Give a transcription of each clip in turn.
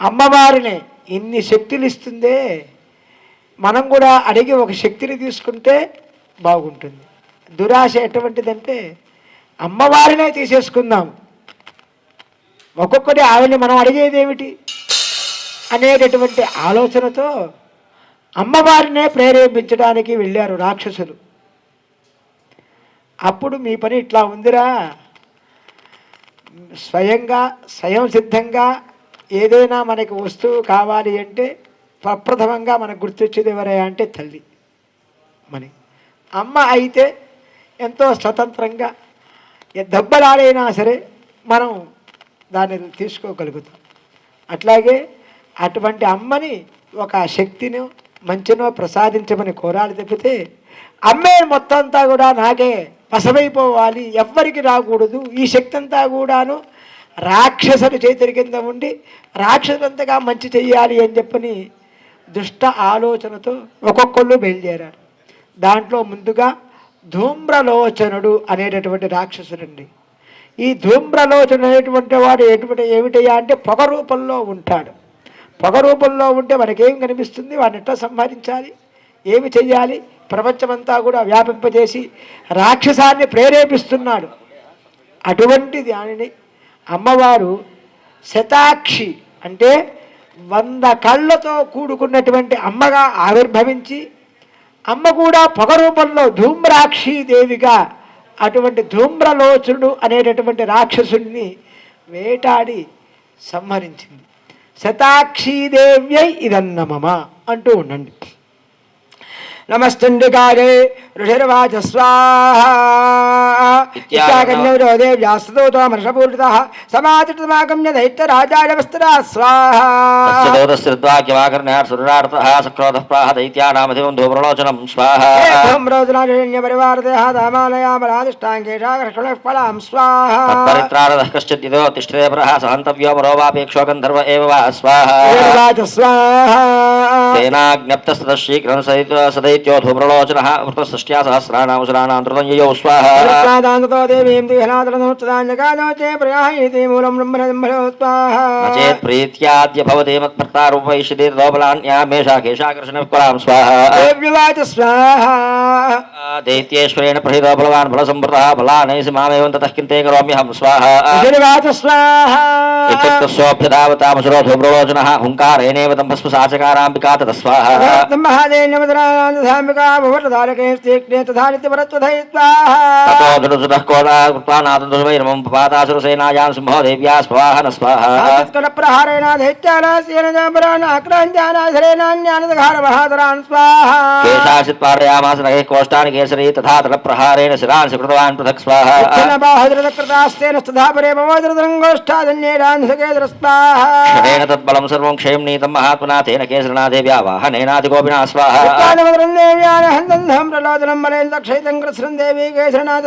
అమ్మవారిని ఇన్ని శక్తులు ఇస్తుందే మనం కూడా అడిగి ఒక శక్తిని తీసుకుంటే బాగుంటుంది. దురాశ ఎటువంటిదంటే అమ్మవారినే తీసేసుకుందాం. ఒక్కొక్కటి ఆవిడని మనం అడిగేది ఏమిటి? అనేటటువంటి ఆలోచనతో అమ్మవారినే ప్రేరేపించడానికి వెళ్ళారు రాక్షసులు. అప్పుడు మీ పని ఇట్లా ఉందిరా. స్వయంగా స్వయం సిద్ధంగా ఏదైనా మనకి వస్తువు కావాలి అంటే ప్రప్రథమంగా మనకు గుర్తొచ్చేది ఎవరే అంటే తల్లి. మని. అమ్మ అయితే ఎంతో స్వతంత్రంగా దెబ్బలాడైనా సరే మనం దాన్ని తీసుకోగలుగుతాం. అట్లాగే అటువంటి అమ్మని ఒక శక్తిని మంచినో ప్రసాదించమని కోరాలి తప్పితే అమ్మే మొత్తం అంతా కూడా నాకే వశమైపోవాలి ఎవ్వరికి రాకూడదు ఈ శక్తి అంతా కూడాను రాక్షసుడి చేతుల కింద ఉండి రాక్షసులంతగా మంచి చెయ్యాలి అని చెప్పని దుష్ట ఆలోచనతో ఒక్కొక్కళ్ళు బయలుదేరారు. దాంట్లో ముందుగా ధూమ్రలోచనుడు అనేటటువంటి రాక్షసుడండి. ఈ ధూమ్రలోచన అనేటువంటి వాడు ఎటువంటి ఏమిటయ్యా అంటే పొగ రూపంలో ఉంటాడు. పొగ రూపంలో ఉంటే మనకేం కనిపిస్తుంది? వాడిని ఎట్లా సంహరించాలి? ఏమి చెయ్యాలి? ప్రపంచమంతా కూడా వ్యాపింపజేసి రాక్షసాన్ని ప్రేరేపిస్తున్నాడు. అటువంటి దానిని అమ్మవారు శతాక్షి అంటే వంద కళ్ళతో కూడుకున్నటువంటి అమ్మగా ఆవిర్భవించి అమ్మ కూడా పొగ రూపంలో ధూమ్రాక్షి దేవిగా అటువంటి ధూమ్రలోచనుడు అనేటటువంటి రాక్షసుడిని వేటాడి సంహరించింది. శతాక్షీదేవ్యై ఇదన్నమమ అంటూ ఉండండి. నమస్తండికారే ఋషిర్వాచ స్వాహాగన్యో వ్యాసతో మర్షపూరిత సమాచితమాగమ్య దైత్య రాజాయవస్తరా స్వాహా తస్యదోదస్యద్వాక్యమాకర్ణ్యాసురార్థः సక్రోధः ప్రాహ దైత్యానామధివం ధూమ్రలోచనం స్వాహా ధూమ్రోజనారణ్య పరివారదేహ దామాలయామలాదిష్టాంగేషాకృష్ణ ఫలాం స్వాహా తత్పరిత్రారదः కశ్చిదిదో తిష్టతే పరः సహంతవ్యో మరోవాపేక్షో గంధర్వ ఏవ వా స్వాహా ఋషిర్వాచ స్వాహా తేనాజ్ఞప్తస్తతः శీఘ్రం సదిత్వ సదైత్యో ధూమ్రలోచనः వృతసృష్ట్యా సహస్రాణాముసరాణాం ధృతంయయౌ స్వాహా ృత్నాదాంతతో దేవీం దిహనాదనోత్సదాన్యకాదోచే ప్రయాహితి మూలం బ్రహ్మణో స్వాహా నచేత్ ప్రీత్యాద్య భవతే మత్భర్తారూపైష్యతే తదోబలాన్యామేషా కేశాకర్షణ కులాం స్వాహా స్వాహా దైత్యేశ్వరేణ ప్రహితో బలవాన్ బలసంవృతः బలానైసి మామేవం తతః కింతే కరోమ్యహం స్వాహా స్వాహా ఇత్యుక్తస్యోభ్యతావతామసురో ధూమ్రలోచనः హుంకారేణేవ తత స్వాహా మహాదేన్యమదరాంధామికా భవతారకే స్తీక్ష్ణే తథానిత్యవరత్వధై స్వాహా తతో ధృతుసుతः కోదా కృత్వా నాదంతుమైరమం పాతాసురసేనాయాం సింహో దేవ్యా స్వాహ న స్వాహా కేశాసిత్ పారయామాస నగైః కోష్టాని కేసరీ తథా తలప్రహారేణ శిరాన్ కృతవాన్ పృథక్ స్వాహా బాహుద్రకృతాస్తేన స్తధాపరే మమోదృతంగోష్టాదన్యేడాన్ సకేంద్ర స్వాహా క్షణేన తత్బలం సర్వం క్షయం నీతం మహాత్మనా తేన కేసరినా దేవ్యా వాహనేనాదిగోపినా స్వాహా దేవ్యాన హందంధం ప్రలోదనం బలేంద క్షైతం కృత్స్రం దేవీ కేశరనాథ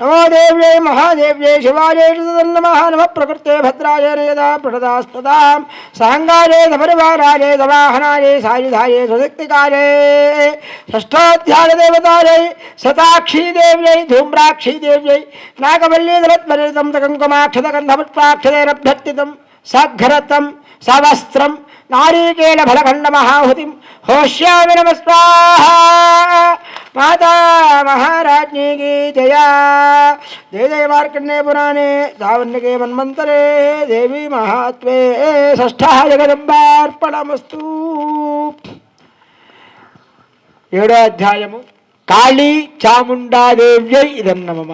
नमो देव्यै महादेव्यै शिवायै नम नम प्रकृते भद्राय रेदा प्रददास्पदां साङ्गायै धपरिवारायै सायुधाये सायुधायै सुदक्तिकायै देवताये शताक्षी देव्य धूम्राक्षी देव्यै नागवल्लीधरत्वरितं कङ्कुमाक्षतगन्धपुष्पाक्षतेरभ्यर्तितं सघ्रतं सवस्त्रम సుశక్తికాయే షష్ఠోధ్యాయ దేవతాయై శతాక్షీ దేవ్యై ధూమ్రాక్షీ దేవ్యై నాగవల్లీధరత్మరితం కుంకుమాక్షత గంధపుష్పాక్షతేరభ్యర్థితం సఘ్రతం సవస్త్రం నారీకేళ ఫలఖండ మహాహుతిం హోష్యామి నమ స్వాహా మాతా మహారాజ్ఞీ కీ జయా జయ జయ మార్కండే పురాణే దావన్యకే మన్మంతరే దేవీ మహాత్వే షష్ఠ జగదంబార్పణమస్తు ఏడో అధ్యాయము కాళీ చాముండాదేవ్యై ఇదన్నమమ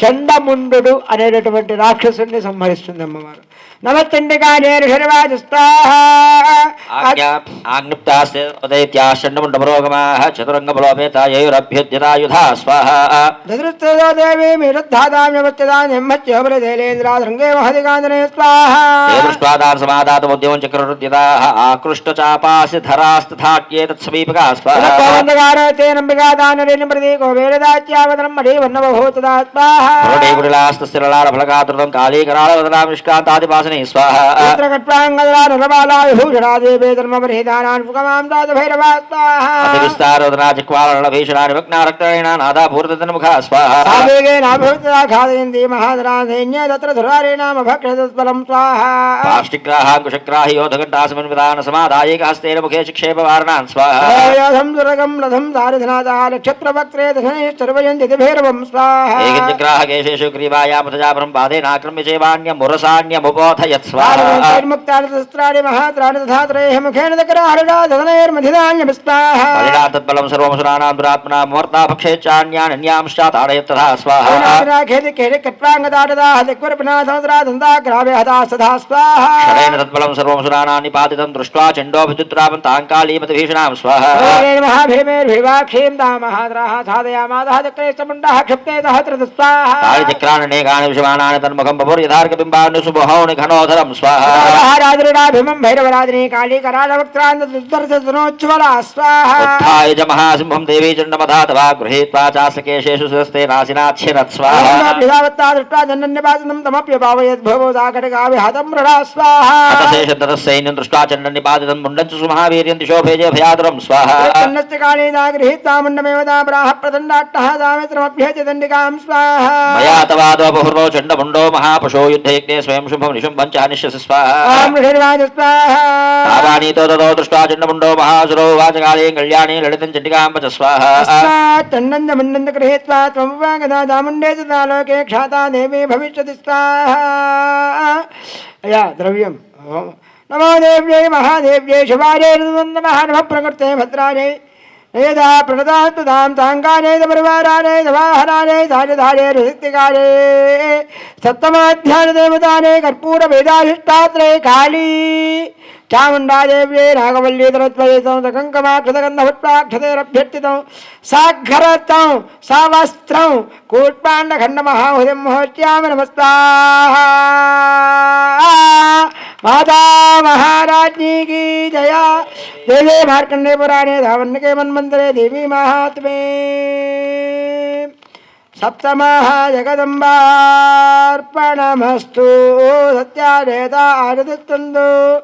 చండముండు అనేటటువంటి రాక్షసుని సంహరిస్తుంది అమ్మవారు నమస్తండిగా సమీపగా స్వాహా. అతివిస్తారోదనాచిక్వాలభీషణాని వక్నారక్తరేణ నాదాపూర్తముఖా స్వాహా. సావేగే నాభవితదా ఖాదయంతి మహాదరా సైన్య తత్ర ధురారేణామ భక్షతత్ఫలం స్వాహ. పాష్టిగ్రాహాంకుశగ్రాహి యోధఘంటాసమన్విధాన సమాదాయేక హస్తేన ముఖే చిక్షేప వారణాన్ స్వాహా. యోధం దురగం రథం దారిధనాథ నక్షత్రవక్త్రే దశనేశ్చర్వయంతి భైరవం స్వాహ केशेषु ग्रीवायामथजाभ्रं पादेनाक्रम्य चैवान्यमुरसान्यमुपोथ यत्स्वाहान्मुक्तानि महात्राणि तथा त्रयः मुखेन दकराहरणाधनैर्मधिधान्यभिस्ताः तत्बलं सर्वमसुराणां दुरात्मनां मुहूर्तापक्षेच्चान्यानन्यांश्च ताडयत्तथा स्वाहाखेति केचित्कृत्वाङ्गदाटदाः दिग्वरपनाधनसराधन्दाग्राव्यहदास्तथा स्वाहा शरेण तत्बलं सर्वमसुराणां निपातितं दृष्ट्वा चण्डोभिचित्रापं ताङ्कालीमतिभीषणां स्वाहा महाभीमेर्भिवाक्षीं दा महाद्राः साधयामादः चक्रैश्चमुण्डः क्षिप्तेतः त्रितस्वाहा చక్రాన్ని కాని విషమానాన్ని తన్ముఖం బపుర్ యథార్కబింబాన్ని శుభహౌని ఘనోధరం. స్వాహారాజుడాభిమం భైరవరాజని కాళీకరాళవక్త్రాంతోజ్వల స్వాహాయ చ మహాసింహం దేవీ చండమధాతవా గృహీత్వా చాసకేశేషు స్వస్తే నాశినాక్షిరత్ స్వాహావత్తా దృష్టా జన్యపాతనం తమప్యపావయద్భవోదాకటకావిహతం మృడా స్వాహాశేషధరస్సైన్యం దృష్టా చండన్నిపాతితం ముండంచు సుమహావీర్యం దిశో భేజే భయాదురం స్వాహాన్నస్తి కాళీదా గృహీత్వా ముండమేవదా ప్రాహ ప్రదండాట్టహాదామిత్రమభ్యేతి దండికాం స్వాహా. చండముండో మహాపశో యుద్ధయజ్ఞే స్వయం శుభం నిశుంభం చ నిశ్యసి స్వాహా ఓం ఋషిర్వాజ స్వాహ. రావాణీతో తదో దృష్ట్వా చండముండో మహాసురో వాచకాళీం కళ్యాణీ లలితం చండికాం పచ స్వాహా. తన్నందమున్నంద గృహీత్వా త్వముపాగదా దాముండే లోకే క్షాతా దేవీ భవిష్యతి స్వాహ. అయా ద్రవ్యం. నమో దేవ్యై మహాదేవ్యై శివాజై నమ ప్రకృతే భద్రాజై एदा प्रणदान्त धाम धाङ्गाने दवरवाराने दवाहराने धार्यधारे हृदिकारे सप्तमाध्यानदेवताने कर्पूरवेदाधिष्ठात्रे काली చాముండాదేవ్యే నాగవల్లీధరత్వయకంకమాక్షతగంధభట్టాక్షతేరభ్యర్థితం సాఘరతం సావస్త్రం కూట్పాండఖండ మహాహుదిం మహోచ్యామి నమస్తా మాతా మహారాజ్ఞీ జయ దేవే మార్కండే పురాణే ధావన్నకే మన్మంతరే దేవీ మహాత్మే సప్తమః జగదంబార్పణమస్తు సత్యాదేత ఆరదిస్తందు